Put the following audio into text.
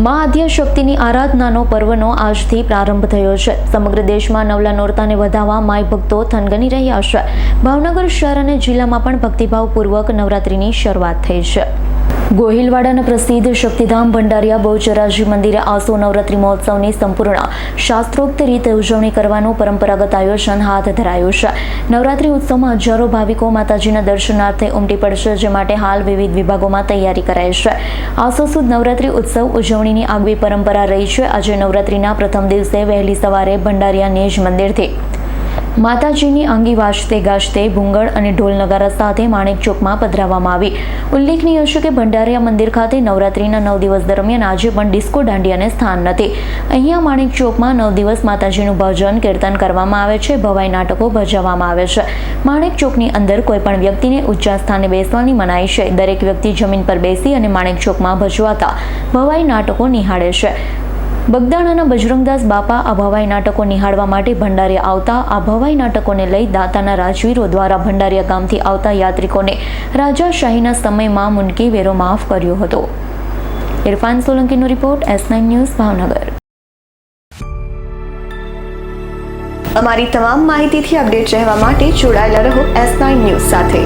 મા આદ્યશક્તિની આરાધનાનો પર્વનો આજથી પ્રારંભ થયો છે. સમગ્ર દેશમાં નવલા નોરતાને વધાવવા માય ભક્તો થનગની રહ્યા છે. ભાવનગર શહેર અને જિલ્લામાં પણ ભક્તિભાવપૂર્વક નવરાત્રિની શરૂઆત થઈ છે. ગોહિલવાડાના પ્રસિદ્ધ શક્તિધામ ભંડારિયા બહુચરાજી મંદિરે આસો નવરાત્રિ મહોત્સવની સંપૂર્ણ શાસ્ત્રોક્ત રીતે ઉજવણી કરવાનું પરંપરાગત આયોજન હાથ ધરાયું છે. નવરાત્રી ઉત્સવમાં હજારો ભાવિકો માતાજીના દર્શનાર્થે ઉમટી પડશે, જે માટે હાલ વિવિધ વિભાગોમાં તૈયારી કરાય છે. આસો સુદ નવરાત્રિ ઉત્સવ ઉજવણીની આગવી પરંપરા રહી છે. આજે નવરાત્રીના પ્રથમ દિવસે વહેલી સવારે ભંડારિયા નેજ મંદિરથી માતાજીની અંગી વાજતે ગાજતે ભૂંગળ અને ઢોલ નગારા સાથે માણેક ચોકમાં પધરાવવામાં આવી. ઉલ્લેખનીય છે કે ભંડારિયા મંદિર ખાતે નવરાત્રીના નવ દિવસ દરમિયાન આજે પણ ડિસ્કો દાંડિયાને સ્થાન નથી. અહીંયા માણેક ચોકમાં નવ દિવસ માતાજીનું ભજન, કીર્તન કરવામાં આવે છે, ભવાઈ નાટકો ભજવવામાં આવે છે. માણેક ચોકની અંદર કોઈ પણ વ્યક્તિને ઊંચા સ્થાને બેસવાની મનાઈ છે. દરેક વ્યક્તિ જમીન પર બેસી અને માણેક ચોકમાં ભજવાતા ભવાઈ નાટકો નિહાળે છે. બગદાણાના બજરંગદાસ બાપા આ ભવાઈ નાટકો નિહાળવા માટે ભંડારે આવતા. આ ભવાઈ નાટકોને લઈ દાતાના રાજવીરો દ્વારા ભંડારિયા ગામથી આવતા યાત્રિકોને રાજાશાહીના સમયમાં મુનકી વેરો માફ કર્યો હતો. ઇરફાન સોલંકીનો રિપોર્ટ એસ ન્યૂઝ ભાવનગર. અમારી તમામ માહિતીથી અપડેટ રહેવા માટે જોડાયેલા રહો એસ ન્યૂઝ સાથે.